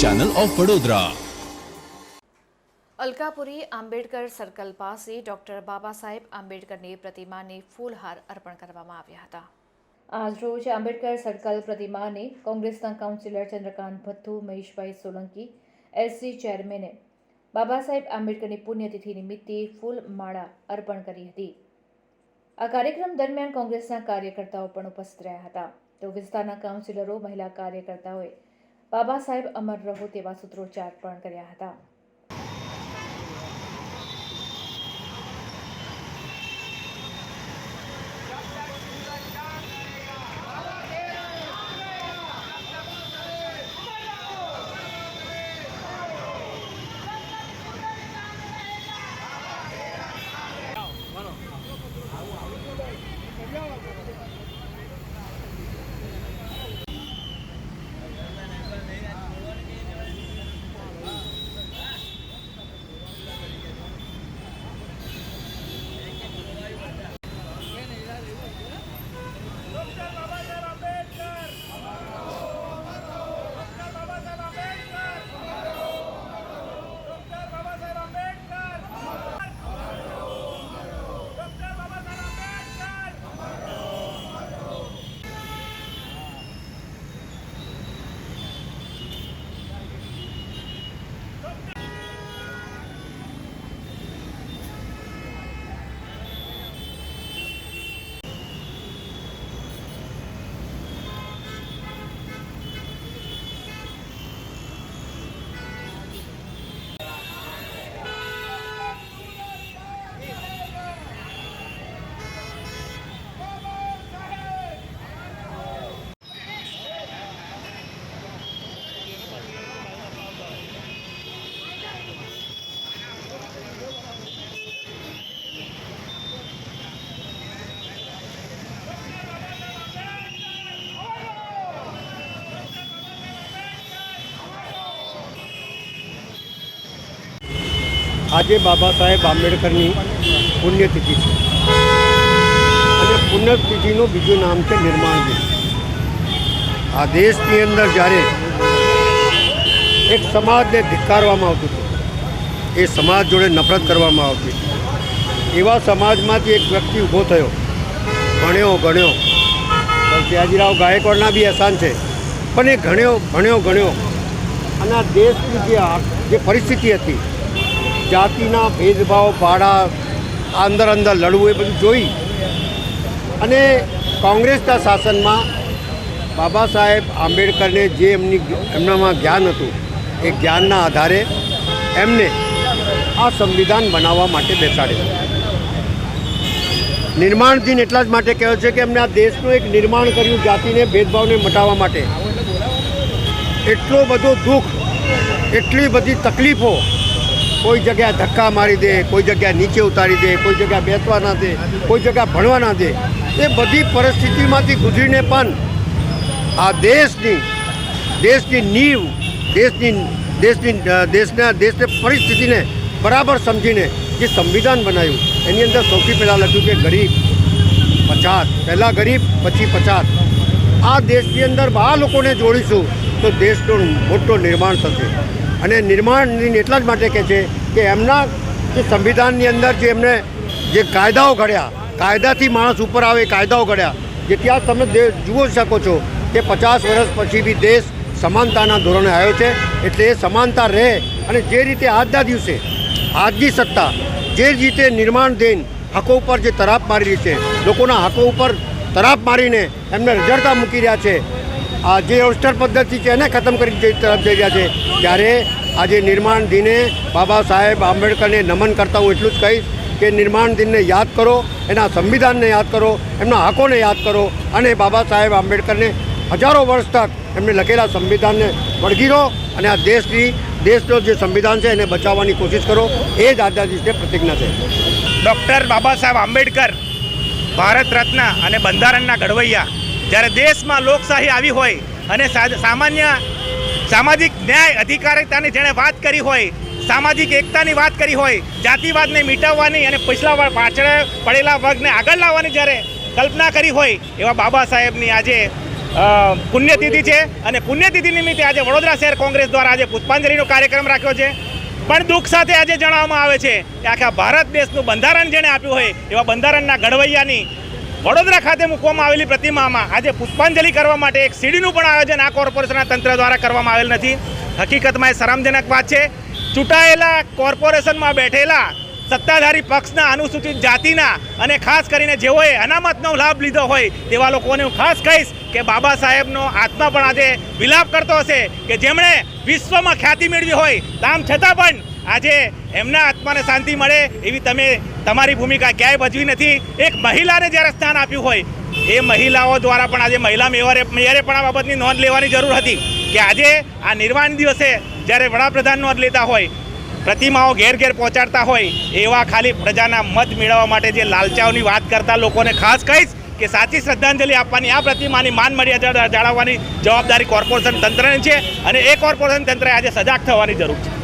Channel of Vadodara Alkapuri Ambedkar circle પાસે doctor Baba સાહેબ આંબેડકરની પ્રતિમાને ફૂલહાર અર્પણ કરવામાં આવ્યા હતા. આજરોજ આંબેડકર સર્કલ પ્રતિમાને કોંગ્રેસના કાઉન્સિલર ચંદ્રકાંત ભથ્થુ, મહેશભાઈ સોલંકી એસસી ચેરમેને બાબા સાહેબ આંબેડકરની પુણ્યતિથિ નિમિત્તે ફૂલ માળા અર્પણ કરી હતી. આ કાર્યક્રમ દરમિયાન કોંગ્રેસના કાર્યકર્તાઓ પણ ઉપસ્થિત રહ્યા હતા. તો વિસ્તારના કાઉન્સિલરો, મહિલા કાર્યકર્તાઓએ બાબા સાહેબ અમર રહો તેવા સૂત્રોચ્ચાર પણ કર્યા હતા. આજે બાબા સાહેબ આંબેડકરની પુણ્યતિથિ છે. અને પુણ્યતિથિનું બીજું નામ છે નિર્માણ દિન. આ દેશની અંદર જ્યારે એક સમાજને ધિક્કારવામાં આવતું હતું, એ સમાજ જોડે નફરત કરવામાં આવતી એવા સમાજમાંથી એક વ્યક્તિ ઊભો થયો. ભણ્યો, ગણ્યો. ત્યાજીરાવ ગાયકવાડના બી અહેસાન છે. પણ એ ઘણ્યો ભણ્યો, ગણ્યો. અને આ દેશની જે જે પરિસ્થિતિ હતી જાતિના ભેદભાવ, ભાડા અંદર અંદર લડવું એ બધું જોઈ અને કોંગ્રેસના શાસનમાં બાબા સાહેબ આંબેડકરને જે એમની એમનામાં જ્ઞાન હતું, એ જ્ઞાનના આધારે એમને આ સંવિધાન બનાવવા માટે બેસાડ્યું. નિર્માણ દિન એટલા જ માટે કહેવાય છે કે એમને આ દેશનું એક નિર્માણ કર્યું જાતિને ભેદભાવને મટાવવા માટે. એટલો બધો દુઃખ, એટલી બધી તકલીફો કોઈ જગ્યાએ ધક્કા મારી દે, કોઈ જગ્યાએ નીચે ઉતારી દે, કોઈ જગ્યાએ બેસવા ના દે, કોઈ જગ્યાએ ભણવા ના દે, એ બધી પરિસ્થિતિમાંથી ગુજરીને પણ આ દેશની દેશની નીવ, દેશની દેશની દેશના, દેશને પરિસ્થિતિને બરાબર સમજીને જે સંવિધાન બનાવ્યું, એની અંદર સૌથી પહેલાં લખ્યું કે ગરીબ પછાત, પહેલાં ગરીબ, પછી પછાત. આ દેશની અંદર આ લોકોને જોડીશું તો દેશનું મોટું નિર્માણ થશે. અને નિર્માણ એટલા જ માટે કહે છે કે એમના જે સંવિધાનની અંદર જે એમને જે કાયદાઓ ઘડ્યા, કાયદાથી માણસ ઉપર આવે કાયદાઓ ઘડ્યા, જેથી આ તમે જુઓ શકો છો કે પચાસ વર્ષ પછી બી દેશ સમાનતાના ધોરણે આવ્યો છે, એટલે એ સમાનતા રહે અને જે રીતે આજના દિવસે, આજની સત્તા, જે રીતે નિર્માણ દિન હકો ઉપર જે તરાપ મારી રહી છે, લોકોના હકો ઉપર તરાપ મારીને એમને રજડતા મૂકી રહ્યા છે, આ જે ઓસ્ટર પદ્ધતિ છે એને ખતમ કરી તરફ જઈ રહ્યા છે, ત્યારે આજે નિર્માણ દિને બાબા સાહેબ આંબેડકરને નમન કરતા હું એટલું જ કહીશ કે નિર્માણ દિનને યાદ કરો, એના સંવિધાનને યાદ કરો, એમના હકોને યાદ કરો અને બાબા સાહેબ આંબેડકરને હજારો વર્ષ તક એમને લખેલા સંવિધાનને વળગીરો અને આ દેશની, દેશનો જે સંવિધાન છે એને બચાવવાની કોશિશ કરો. એ જ આજના પ્રતિજ્ઞા છે. ડૉક્ટર બાબા સાહેબ આંબેડકર ભારત રત્ન અને બંધારણના ઘડવૈયા. જ્યારે દેશમાં લોકશાહી આવી હોય અને સામાન્ય સામાજિક ન્યાય અધિકારિતાની જેણે વાત કરી હોય, સામાજિક એકતાની વાત કરી હોય, જાતિવાદને મિટાવવાની અને પછલા પાછળ પડેલા વર્ગને આગળ લાવવાની જ્યારે કલ્પના કરી હોય, એવા બાબા સાહેબની આજે પુણ્યતિથિ છે અને પુણ્યતિથિ નિમિત્તે આજે વડોદરા શહેર કોંગ્રેસ દ્વારા આજે પુષ્પાંજલિનો કાર્યક્રમ રાખ્યો છે. પણ દુઃખ સાથે આજે જણાવવામાં આવે છે કે આખા ભારત દેશનું બંધારણ જેણે આપ્યું હોય, એવા બંધારણના ઘડવૈયાની વડોદરા ખાતે મૂકવામાં આવેલી પ્રતિમામાં આજે પુષ્પાંજલિ કરવા માટે એક સીડીનું પણ આયોજન આ કોર્પોરેશનના તંત્ર દ્વારા કરવામાં આવેલ નથી. હકીકતમાં એ શરમજનક વાત છે. ચૂંટાયેલા કોર્પોરેશનમાં બેઠેલા સત્તાધારી પક્ષના અનુસૂચિત જાતિના અને ખાસ કરીને જેઓએ અનામતનો લાભ લીધો હોય તેવા લોકોને હું ખાસ કહીશ કે બાબા સાહેબનો આત્મા પણ આજે વિલાપ કરતો હશે કે જેમણે વિશ્વમાં ખ્યાતિ મેળવી હોય. તામ છતાં પણ આજે એમના આત્માને શાંતિ મળે એવી તમે તમારી ભૂમિકા ક્યાંય ભજવી નથી. એક મહિલાને જ્યારે સ્થાન આપ્યું હોય, એ મહિલાઓ દ્વારા પણ આજે મહિલા મેયરે મેયરે પણ આ બાબતની નોંધ લેવાની જરૂર હતી કે આજે આ નિર્વાણ દિવસે જ્યારે વડાપ્રધાન નોંધ લેતા હોય, પ્રતિમાઓ ઘેર ઘેર પહોંચાડતા હોય, એવા ખાલી પ્રજાના મત મેળવવા માટે જે લાલચાઓની વાત કરતા લોકોને ખાસ કહીશ કે સાચી શ્રદ્ધાંજલિ આપવાની, આ પ્રતિમાની માન મર્યાદા જાળવવાની જવાબદારી કોર્પોરેશન તંત્રની છે અને એ કોર્પોરેશન તંત્રએ આજે સજાગ થવાની જરૂર છે.